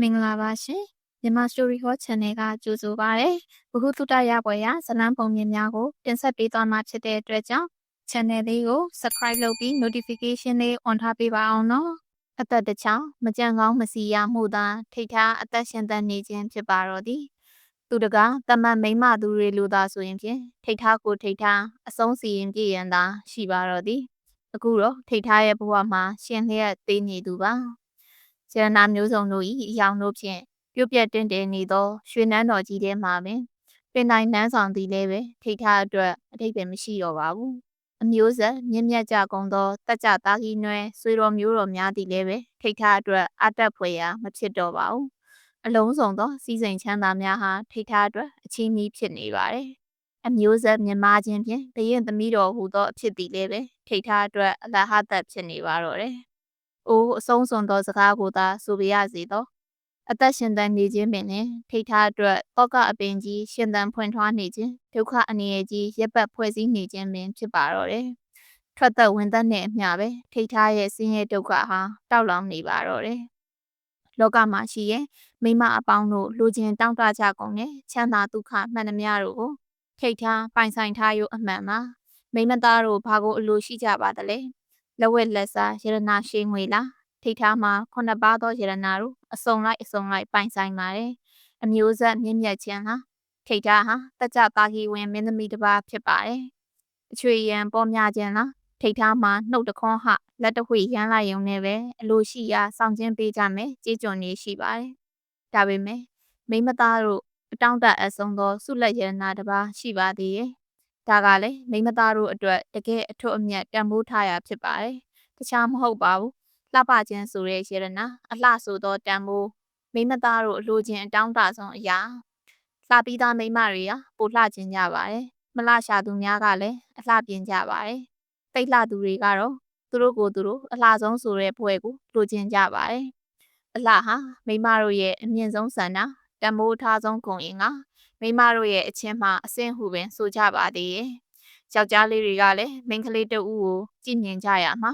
မင်္ဂလာပါရှင်မြန်မာ Story Hall Channel ကကြိုဆိုပါရစေ။ဘ ഹു တုတရပွဲရဇလန်းပုံမြင်များကိုတင်ဆက်ပေးသွားမှာဖြစ်တဲ့အတွက်ကြောင့် Channel လေးကို Subscribe လုပ်ပြီး Notification လေး on ထားပေးပါအောင်နော်။အသက်တစ်ချောင်းမကြံကောင်းမစီရမှုသာထိတ်ထားအသက်ရှင်သန်နေခြင်းဖြစ်ပါတော့သည်။သူတကားတမန်မိမသူတွေလိုသာဆိုရင်ဖြင့်ထိတ်ထားကိုထိတ်ထားအဆုံးစီရင်ပြည့်ရန်သာရှိပါတော့သည်။အခုတော့ထိတ်ထားရဲ့ဘဝမှာရှင်လျက်သေးနေသူပါ။ ရတနာမျိုးစုံတို့၏အယောင်တို့ဖြင့်ပြုတ်ပြတ်တင်တယ်နေသောရွှေနန်းတော်ကြီးထဲမှာပင်ပင်တိုင်းနန်းဆောင်သည်လည်းပဲထိတ်ထားအတွက်အထိပ္ပယ်မရှိတော့ပါဘူးအမျိုးဆက်မြင့်မြတ်ကြကုန်သောတက်ကြသားကြီးနွယ်ဆွေတော်မျိုးတော်များသည်လည်းပဲထိတ်ထားအတွက်အတက်ဖွယ်ရာမဖြစ်တော့ပါဘူးအလုံးစုံသောစီစဉ်ချမ်းသာများဟာထိတ်ထားအတွက်အချင်းကြီးဖြစ်နေပါတယ်အမျိုးဆက်မြမခြင်းဖြင့်ဘရင်သမီးတော်ဟူသောအဖြစ်သည်လည်းပဲထိတ်ထားအတွက်အလဟတ်ဖြစ်နေပါတော့တယ် အိုးအဆုံးစွန်သောစကားကိုသာဆိုပြရစေသောအသက်ရှင်သန်နေခြင်းပင်လည်းထိတ်ထားအတွက်တောကအပင်ကြီးရှင်သန်ဖွင့်ထွားနေခြင်းဒုက္ခအနေရကြီးရပ်ပတ်ဖွဲ့စည်းနေခြင်းပင်ဖြစ်ပါတော့တယ်။ထွက်သက်ဝင်သက်နဲ့အမျှပဲထိတ်ထားရဲ့ဆင်းရဲဒုက္ခဟာတောက်လောင်နေပါတော့တယ်။လောကမှာရှိရဲ့မိမအပေါင်းတို့လူချင်းတောင့်တကြကုန်တဲ့ချမ်းသာဒုက္ခမှန်သမျှတို့ကိုထိတ်ထားပိုင်ဆိုင်ထားရုံအမှန်ပါမိမသားတို့ဘာကိုအလိုရှိကြပါသလဲ လက်ဝက်လက်စားရတနာရှိငွေလားထိတ်ထားမှာခုနှစ်ပါးသောရတနာတို့အစုံလိုက်အစုံလိုက်ပိုင်ဆိုင်ပါတယ်အမျိုးဆက်မြင့်မြတ်ခြင်းဟာထိတ်ထားဟာတကြပါဟီဝင်မင်းသမီးတစ်ပါးဖြစ်ပါတယ်အချွေရန်ပေါ်များခြင်းလားထိတ်ထားမှာနှုတ်တခွန်းဟလက်တဝှေရမ်းလိုက်ရုံနဲ့ပဲအလိုရှိရာစောင့်ခြင်းပေးကြမယ်ကြေးကျွန်နေရှိပါတယ်ဒါပေမဲ့မိမသားတို့အတောင့်တအဆုံးသောဆုလက်ရတနာတစ်ပါးရှိပါသေးရဲ့ ဒါကလည်းမိမသားတို့အတွက်တကယ်အထွတ်အမြတ်တန်ဖိုးထားရဖြစ်ပါတယ်။တခြားမဟုတ်ပါဘူး။လှပခြင်းဆိုတဲ့ယေရနာအလှဆိုသောတန်ဖိုးမိမသားတို့အလိုချင်းအတောင်းတဆုံးအရာလှပြီးသားမိမတွေဟာပိုလှခြင်းကြပါတယ်။မလှရှာသူများကလည်းအလှပြင်ကြပါတယ်။တိတ်လှသူတွေကတော့သူတို့ကိုယ်သူတို့အလှဆုံးဆိုတဲ့ဘွဲကိုလိုချင်ကြပါတယ်။အလှဟာမိမတို့ရဲ့အမြင့်ဆုံးဆန္ဒတန်ဖိုးထားဆုံးဂုဏ်ရင်က မိမတို့ရဲ့အချင်းမှအဆင့်ဟုပင်ဆိုကြပါသေးရဲ့။ယောက်ျားလေးတွေကလည်းမိန်းကလေးတဦးကိုကြည်မြင်ကြရမှာ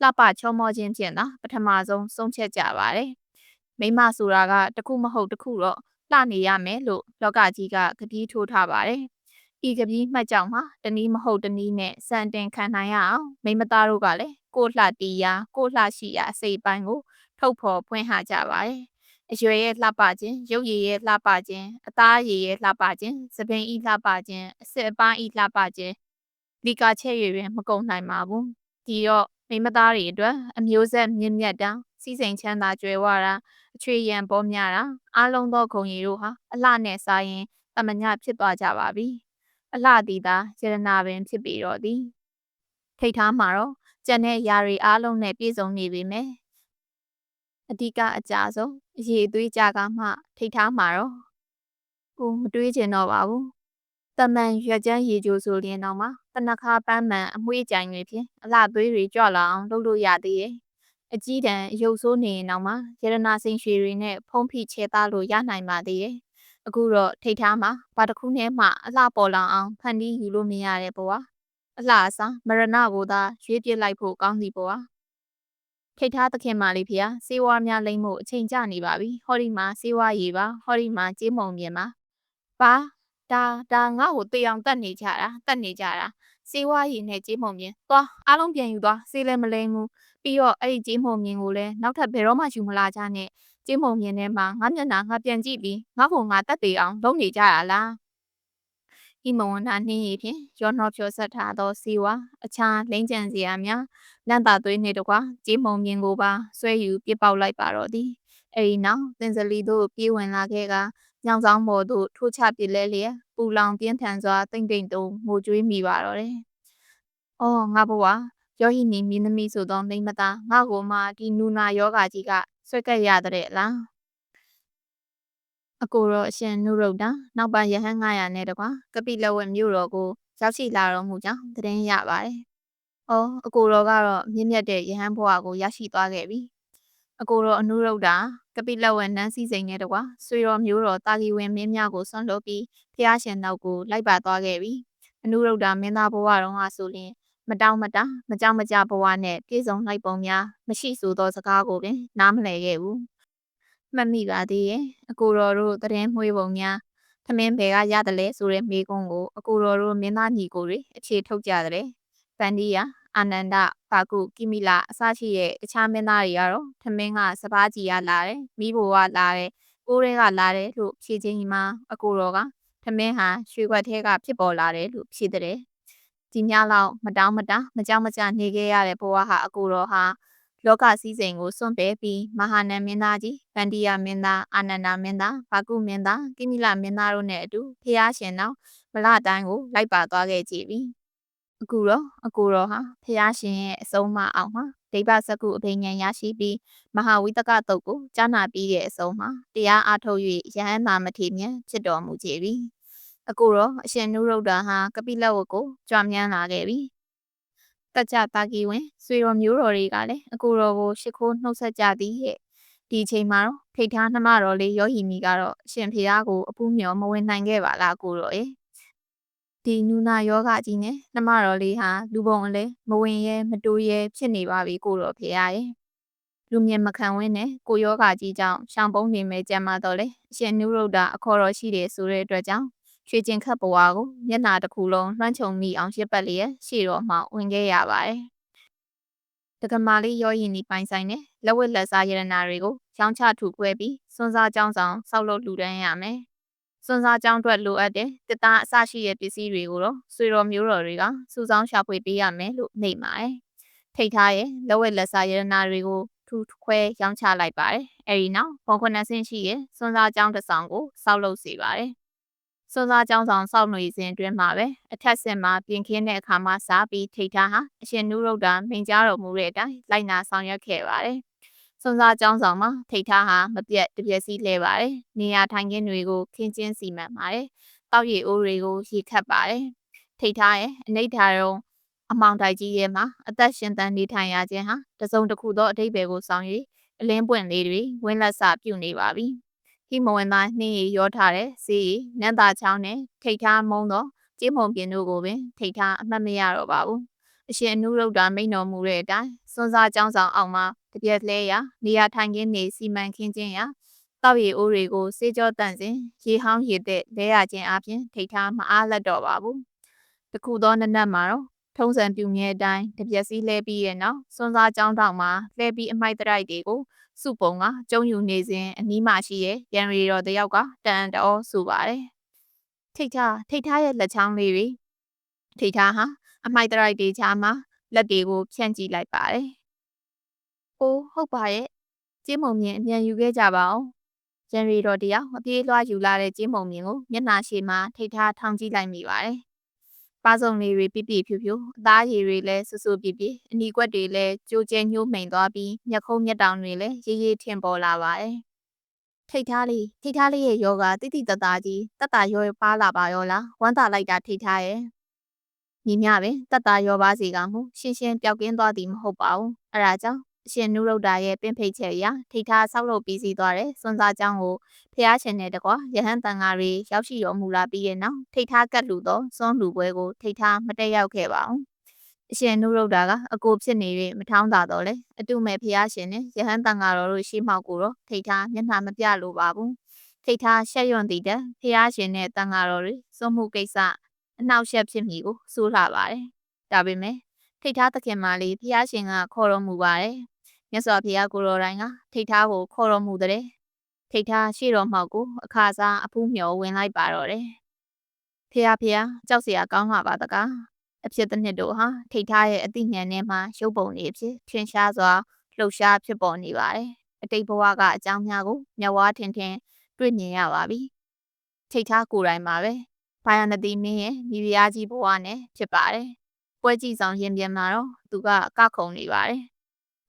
လှပချောမောခြင်းဖြင့်သာပထမဆုံးဆုံးဖြတ်ကြပါတယ်။မိမဆိုတာကတခုမဟုတ်တခုတော့လှနေရမယ်လို့လောကကြီးကကတိထိုးထားပါတယ်။ဤကတိမှတ်ကြောင့်မှာတနည်းမဟုတ်တနည်းနဲ့စံတင်ခံနိုင်ရအောင်မိမသားတို့ကလည်းကိုလှတီးရာကိုလှရှိရာအစိပ်ပိုင်းကိုထုတ်ဖော်ဖွင့်ဟကြပါတယ် အရွယ်ရဲ့လှပခြင်းရုပ်ရည်ရဲ့လှပခြင်းအသားရည်ရဲ့လှပခြင်းသပင်ဤလှပခြင်းအစစ်အပိုင်းဤလှပခြင်းဒီကချက်ရည်ရင်မကုန်နိုင်ပါဘူးဒီတော့မိမသားတွေအတွက်အမျိုးဆက်မြင့်မြတ်တာစီးစိမ်ချမ်းသာကြွယ်ဝတာအချွေရန်ပေါ်များတာအားလုံးသောဂုဏ်ရည်တို့ဟာအလှနဲ့စားရင်အမညဖြစ်သွားကြပါပြီအလှသည်သာယရနာပင်ဖြစ်ပြီးတော့သည်ထိတ်ထားမှာတော့ကျန်တဲ့ຢာတွေအားလုံးနဲ့ပြည့်စုံနေပြီမယ် အဓိကအကြဆုံးအရေးသွေးကြကမှ ထိတ်ထားမှာတော့ကိုမတွေးချင်တော့ပါဘူးတမန်ရွက်ကျန်းရေကြိုဆိုလျင်တော့မှတနခါပန်းမှန်အမွှေးကြိုင်တွေဖြင့်အလှသွေးတွေကြွလာအောင်လုပ်လို့ရသေးရဲ့အကြီးတန်းရုပ်ဆိုးနေရင်တော့မှရတနာစိန်ရွှေတွေနဲ့ဖုံးဖိချဲသားလို့ရနိုင်ပါသေးရဲ့အခုတော့ထိတ်ထားမှာဘာတစ်ခုနဲ့မှအလှပေါ်လောင်အောင်ဖန်တီးယူလို့မရတဲ့ဘဝအလှအစားမရဏကိုသာရွေးပြစ်လိုက်ဖို့ကောင်းသည်ဘဝ ခိတ်ထားသခင်မလေးဖေ။စေဝါများလိမ့်မှုအချိန်ကျနေပါပြီ။ဟောဒီမှာစေဝါရည်ပါ။ဟောဒီမှာကြေးမုံမြင်ပါ။ပါဒါဒါငါ့ကိုတေအောင်တတ်နေကြတာတတ်နေကြတာစေဝါရည်နဲ့ကြေးမုံမြင်သွားအားလုံးပြန်ယူသွားစေးလည်းမလိမ့်ဘူးပြီးတော့အဲ့ဒီကြေးမုံမြင်ကိုလည်းနောက်ထပ်ဘယ်တော့မှယူမလာကြနဲ့ကြေးမုံမြင်ထဲမှာငါမျက်နှာငါပြန်ကြည့်ပြီးငါ့ကိုငါတတ်တေအောင်လုပ်နေကြရလား ဤမဝန္တာနှင်းရည်ဖြင့်ရောနှောဖြောဆက်ထားသောစီဝါအခြားလိမ့်ကြံစရာများလန့်တာသွေးနှင့်တကွာကြေးမုံမြင်ကိုပါဆွဲယူပြစ်ပေါက်လိုက်ပါတော့သည်အဲဒီနောက်သင်္ဇလီတို့ပြေးဝင်လာခဲ့ကညောင်ဆောင်ပေါ်သို့ထိုးချပစ်လဲလျက်ပူလောင်ပြင်းထန်စွာတိမ့်တိမ့်တုံငိုကြွေးမိပါတော့တယ်။အော်ငါဘဝယောဟိနီမင်းသမီးဆိုသောမိမသားငါ့ကိုမှဒီနူနာယောဂါကြီးကဆွဲကက်ရတဲ့လား။ အကိုတော်အရှင်နုရုဒ္ဓနောက်ပိုင်းယဟန်900နဲ့တကွာကပိလဝတ်မြို့တော်ကိုရောက်ရှိလာတော်မူကြောင်းသတင်းရပါတယ်။အော်အကိုတော်ကတော့မြင့်မြတ်တဲ့ယဟန်ဘဝကိုရရှိသွားခဲ့ပြီ။အကိုတော်အနုရုဒ္ဓကပိလဝတ်နန်းစည်းစိမ်နဲ့တကွာဆွေတော်မျိုးတော်တာဂီဝင်မင်းများကိုဆွန့်လွတ်ပြီးဖျားရှင်နောက်ကိုလိုက်ပါသွားခဲ့ပြီ။အနုရုဒ္ဓမင်းသားဘဝတော်ဟာဆိုရင်မတောင်းမတမကြောက်မကြဘဝနဲ့ပြေဆုံးလိုက်ပုံများမရှိဆိုသောစကားကိုပင်နားမလည်ခဲ့ဘူး မှတ်မိပါသေးရဲ့အကိုတော်တို့သတင်းမွှေးပုံများသမင်းဘယ်ကရတယ်လဲဆိုတဲ့မေးခွန်းကိုအကိုတော်တို့မင်းသားညီကိုတွေအခြေထုတ်ကြတယ်ဗန်ဒီယာအာနန္ဒဘာကုကိမိလာအစရှိတဲ့တခြားမင်းသားတွေကတော့သမင်းကစပားကြီးရလာတယ်မိဘကလာတယ်ကိုးတွေကလာတယ်လို့ဖြေချင်းကြီးမှာအကိုတော်ကသမင်းဟာရွှေခွက်ထဲကဖြစ်ပေါ်လာတယ်လို့ဖြေတဲ့ဒီညလောက်မတောင်းမတမကြောက်မကြနေခဲ့ရတဲ့ဘဝဟာအကိုတော်ဟာ လောကစည်းစိမ်ကိုစွန့်ပယ်ပြီးမဟာနန်မင်းသားကြီးဗန္ဒီယာမင်းသားအာနန္ဒာမင်းသားဘာကုမင်းသားကိမိလမင်းသားတို့နဲ့အတူဖျားရှင်တော်မလတိုင်းကိုလိုက်ပါသွားခဲ့ကြပြီအခုတော့အကိုတော်ဟာဖျားရှင်ရဲ့အဆုံးအမအောင်မှာဒိဗ္ဗစကုအဘိညာဉ်ရရှိပြီးမဟာဝိတကတုတ်ကိုကြားနာပြီးတဲ့အဆုံးမှာတရားအားထုတ်၍ယဟန်သာမထေမြတ်ဖြစ်တော်မူကြပြီအကိုတော့အရှင်နုရုဒ္ဓဟာကပိလဝတ်ကိုကြွမြန်းလာခဲ့ပြီ တကြတာကီဝင်ဆွေတော်မျိုးတော်တွေကလည်းအကိုတော်ကိုရှ िख ိုးနှုတ်ဆက်ကြသည်ဟဲ့ဒီအချိန်မှာတော့ထိတ်ထားနှမတော်လေးရောဟီမီကတော့အရှင်ဖေသားကိုအပူးမျောမဝင်နိုင်ခဲ့ပါလားကိုတော်ရဲ့ဒီနူနာယောဂကြီးနဲ့နှမတော်လေးဟာလူပုံအလဲမဝင်ရဲမတိုးရဲဖြစ်နေပါပြီကိုတော်ဖေရရဲ့လူမြင်မခံဝင်းနဲ့ကိုယောဂကြီးကြောင့်ရှောင်းပုံးနေမဲ့ကြမ်းမတော့လေအရှင်နုရုဒ္ဓအခေါ်တော်ရှိတယ်ဆိုတဲ့အတွက်ကြောင့် ရွှေကျင်ခတ်ဘဝကိုမျက်နာတစ်ခုလုံးလွှမ်းခြုံမိအောင်ရှစ်ပတ်လျက်ရှေ့တော်မှဝင်ခဲ့ရပါတယ်တကမာလေးရောရင်ဒီပိုင်ဆိုင်နဲ့လက်ဝက်လက်စားရတနာတွေကိုရောင်းချထုခွဲပြီးစွန်းစားကြောင်းဆောင်ဆောက်လုပ်လူဒန်းရမယ်စွန်းစားကြောင်းအတွက်လိုအပ်တဲ့တစ်သားအစရှိတဲ့ပစ္စည်းတွေကိုတော့ဆွေတော်မျိုးတော်တွေကစုဆောင်းရှာဖွေပေးရမယ်လို့နှိပ်ပါတယ်ထိတ်ထားရဲ့လက်ဝက်လက်စားရတနာတွေကိုထူခွဲရောင်းချလိုက်ပါတယ်အဲဒီနောက်ဘုံခွနဆင်းရှိရဲ့စွန်းစားကြောင်းတစ်ဆောင်ကိုဆောက်လုပ်စေပါတယ် စွန်စားကျောင်းဆောင်စောက်နေစဉ်အတွင်းမှာပဲအထက်ဆင်မှာပြင်ခင်းတဲ့အခါမှာစားပြီးထိတ်ထားဟာအရှင်နုရုဒ္ဓမိန်ကြားတော်မူတဲ့အတိုင်းလိုက်နာဆောင်ရွက်ခဲ့ပါတယ်။စွန်စားကျောင်းဆောင်မှာထိတ်ထားဟာမပြတ်တပြက်စီးလဲပါတယ်။နေရာထိုင်ခင်းတွေကိုခင်းကျင်းစီမံပါတယ်။တောက်ရည်အိုးတွေကိုရေခတ်ပါတယ်။ထိတ်ထားရဲ့အနိဋ္ဌာရုံအမောင်တိုက်ကြီးရဲ့မှာအသက်ရှင်သန်နေထိုင်ရခြင်းဟာတစုံတစ်ခုသောအတိတ်ပဲကိုဆောင်၍အလင်းပွင့်လေးတွေဝင်းလက်စပြုနေပါပြီ။ ဟိမဝင်သားနှင်းရီရောထားတဲ့စီးနန်းသာချောင်းနဲ့ထိတ်ထားမုံသောကြေးမုံပြင်းတို့ကိုပင်ထိတ်ထားအမှတ်မရတော့ပါဘူးအရှင်အနုရုဒ္ဓမိန်တော်မူတဲ့အတိုင်းစွန်းစားကျောင်းဆောင်အောင်မှာတပြက်လဲရနေရာထိုင်ခင်းနေစီမံခင်းခြင်းရာတောက်ရည်အိုးတွေကိုစေးကြောတန့်စဉ်ရေဟောင်းရည်တဲ့လဲရခြင်းအပြင်ထိတ်ထားမအားလက်တော့ပါဘူးတခုသောနနက်မှာတော့ထုံးစံပြုမြဲအတိုင်းတပြက်စီးလဲပြီးရဲ့နောက်စွန်းစားကျောင်းတောင်မှာလဲပြီးအမိုက်တရိုက်တွေကို စုပုံကကျုံယူနေစဉ်အနီးမှာရှိရဲ့ရန်ရီတော်တယောက်ကတန်တော်ဆိုပါတယ်ထိတ်ထားထိတ်ထားရဲ့လက်ချောင်းလေးတွေထိတ်ထားဟာအမိုက်တရိုက်တွေချာမှာလက်တွေကိုဖြန့်ကြည့်လိုက်ပါတယ်။အိုးဟုတ်ပါရဲ့။ကျင်းမုံမြင်အမြန်ယူခဲ့ကြပါအောင်။ဂျန်ရီတော်တယောက်အပြေးလွှားယူလာတဲ့ကျင်းမုံမြင်ကိုမျက်နှာရှိမှထိတ်ထားထောင်ကြည့်လိုက်မိပါတယ်။ ပါစုံလေးတွေပြပြဖြူဖြူအသားရည်တွေလည်းဆူဆူပြပြအနီကွက်တွေလည်းကြိုကျဲညှိုးမှိန်သွားပြီးမျက်ခုံးမျက်တောင်တွေလည်းရေးရေးထင်ပေါ်လာပါတယ်ထိတ်ထားလေးထိတ်ထားလေးရဲ့ယောဂတိတိတသားကြီးတတရောပါလာပါရောလားဝမ်းသာလိုက်တာထိတ်ထားရဲ့ညီမပဲတတရောပါစီကမှုရှင်းရှင်းပျောက်ကင်းသွားသည်မဟုတ်ပါဘူးအဲဒါကြောင့်အ ရှင်နုရုဒ္ဓရဲ့ပင်ဖိတ်ချက်အရထိတ်ထားဆောက်လုပ်ပြီးစီးသွားတဲ့စွန်စားကျောင်းကိုဖျားရှင်တဲ့တကွာရဟန်းတန်ဃာတွေရောက်ရှိတော်မူလာပြီးတဲ့နောက်ထိတ်ထားကတ်လူသောစွန်လူပွဲကိုထိတ်ထားမတက်ရောက်ခဲ့ပါဘူးအရှင်နုရုဒ္ဓကအကိုဖြစ်နေ၍မထောင်းတာတော့လေအတုမဲ့ဖျားရှင်နဲ့ရဟန်းတန်ဃာတော်တို့ရှိမှောက်ကိုတော့ထိတ်ထားမျက်နှာမပြလိုပါဘူးထိတ်ထားရှက်ရွံ့တည်တဲ့ဖျားရှင်နဲ့တန်ဃာတော်တွေစွန့်မှုကိစ္စအနှောက်အယှက်ဖြစ်မိကိုစိုးလှပါတယ်ဒါပေမဲ့ထိတ်ထားသခင်မလေးဖျားရှင်ကခေါ်တော်မူပါတယ် မြတ်စွာဘုရားကိုတော်တိုင်းကထိတ်ထားကိုခေါ်တော်မူတဲ့ထိတ်ထားရှိတော်မှောက်ကိုအခါစားအဖူးမျောဝင်လိုက်ပါတော့တယ်ဖះဖះကြောက်เสียကောင်းလာပါတကားအဖြစ်တစ်နှစ်တို့ဟာထိတ်ထားရဲ့အသိဉာဏ်နဲ့မှရုပ်ပုံတွေအဖြစ်ထင်ရှားစွာလှုပ်ရှားဖြစ်ပေါ်နေပါတယ်အတိတ်ဘဝကအကြောင်းများကိုမျက်ဝါးထင်ထင်တွေ့မြင်ရပါပြီထိတ်ထားကိုယ်တိုင်မှာပဲဘာယနတိမင်းရဲ့မိဖုရားကြီးဘဝနဲ့ဖြစ်ပါတယ်ပွဲကြည့်ဆောင်ရင်ပြန်မှာတော့သူကကခုံနေပါတယ်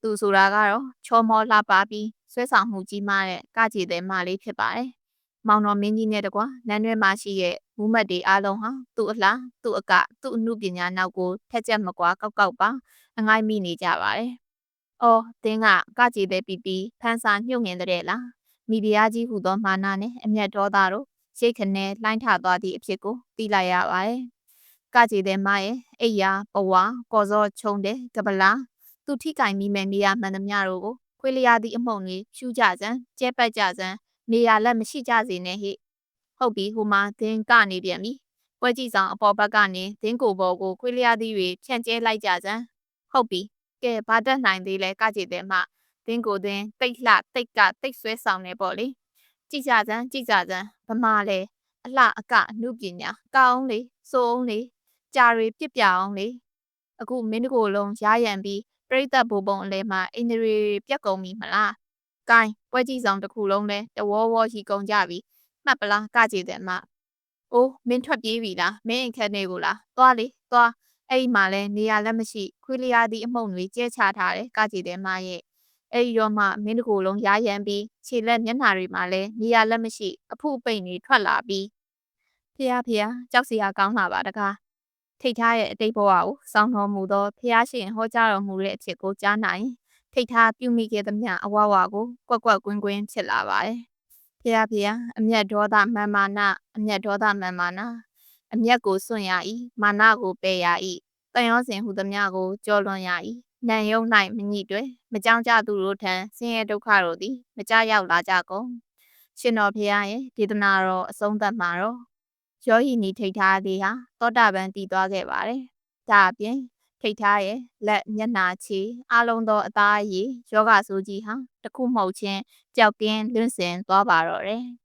သူဆိုတာကတော့ချောမောလှပပြီးဆွဲဆောင်မှုကြီးမားတဲ့ကကြည်တဲ့မလေးဖြစ်ပါတယ်။မောင်တော်မင်းကြီးနဲ့တကွာနန်းရွဲမှာရှိတဲ့မူးမတ်တွေအားလုံးဟာသူ့အလားသူ့အကသူ့အမှုပညာနောက်ကိုထက်ချက်မကွာကောက်ကောက်ပါအငိုင်းမိနေကြပါတယ်။အော်တင်းကကကြည်တဲ့ပီပီဖန်စာညှို့ငင်တဲ့လားမိဖုရားကြီးဟူသောမာနနဲ့အမျက်တော်သားတို့ရိတ်ခနဲလှိုင်းထသွားသည့်အဖြစ်ကိုသိလိုက်ရပါတယ်။ကကြည်တဲ့မရဲ့အိယာပဝါကော်စောချုံတဲ့ကပလာ သူထိကင်မိမဲ့နေရမှန်သမျှတို့ကိုခွေးလျားသည့်အမှုန်တွေဖြူးကြစမ်းကျဲပတ်ကြစမ်းနေရလက်မရှိကြစေနဲ့ဟိဟုတ်ပြီဟိုမှာသင်ကနေပြန်ပြီပွဲကြည့်ဆောင်အပေါ်ဘက်ကနေသင်ကိုဘော်ကိုခွေးလျားသီးတွေဖြန့်ကျဲလိုက်ကြစမ်းဟုတ်ပြီကဲဘာတက်နိုင်သေးလဲကကြည်တဲ့မှသင်ကိုသင်တိတ်လှတိတ်ကတိတ်ဆွဲဆောင်နေပေါ့လေကြည့်ကြစမ်းကြည့်ကြစမ်းဗမာလေအလှအကအမှုပညာကောင်းလေစိုးအောင်လေကြာတွေပြစ်ပြအောင်လေအခုမင်းတကိုယ်လုံးရားရံပြီး ပြိတ္တဘူပုံအလဲမှာအင်္ဂရီပြက်ကုန်ပြီမလား။ကိုင်းပွဲကြည့်ဆောင်တစ်ခုလုံးလဲတဝေါဝေါရှိကုန်ကြပြီ။မှတ်ပလားကကြည်တဲ့မှ။အိုးမင်းထွက်ပြေးပြီလားမင်းအိမ်ခက်နေကိုလား။သွားလေသွားအဲ့ဒီမှာလဲနေရာလက်မရှိခွေးလျားသည့်အမှုန်တွေကျဲချထားတယ်ကကြည်တဲ့မှရဲ့အဲ့ဒီတော့မှမင်းတကိုယ်လုံးရားရံပြီးခြေလက်မျက်နှာတွေမှာလဲနေရာလက်မရှိအဖုပိန်တွေထွက်လာပြီးဖះဖះကြောက်စရာကောင်းလာပါတကား ထိတ်ထားရဲ့အတိတ်ဘဝကိုစောင်းတော်မူသောဖះရှင်ဟောကြားတော်မူတဲ့အဖြစ်ကိုကြားနိုင်ထိတ်ထားပြုမိခဲ့သမျှအဝဝကိုကွက်ကွက်ကွင်းကွင်းဖြစ်လာပါတယ်ဖះဖះအမျက်ဒေါသမန်မာနအမျက်ဒေါသမန်မာနအမျက်ကိုစွန့်ရ၏မာနကိုပယ်ရ၏တန်ရောစဉ်ဟုသမျှကိုကြောလွန်ရ၏နံယုံ၌မညိတွယ်မကြောင်းကြသူတို့ထံဆင်းရဲဒုက္ခတို့သည် မကြရောက်လာကြကုန်ရှင်တော်ဖះရဲ့ဒေသနာတော်အဆုံးသတ်မှာတော့ ယောဟီနီထိတ်ထားသည်ဟာသောတာပန်တည်သွားခဲ့ပါတယ်။ဒါအပြင်ထိတ်ထားရဲ့လက်မျက်နှာခြေအလုံးသောအသားအရည်ယောဂဆိုးကြီးဟာတခုမဟုတ်ချင်းကြောက်ကင်းလွင့်စင်သွားပါတော့တယ်။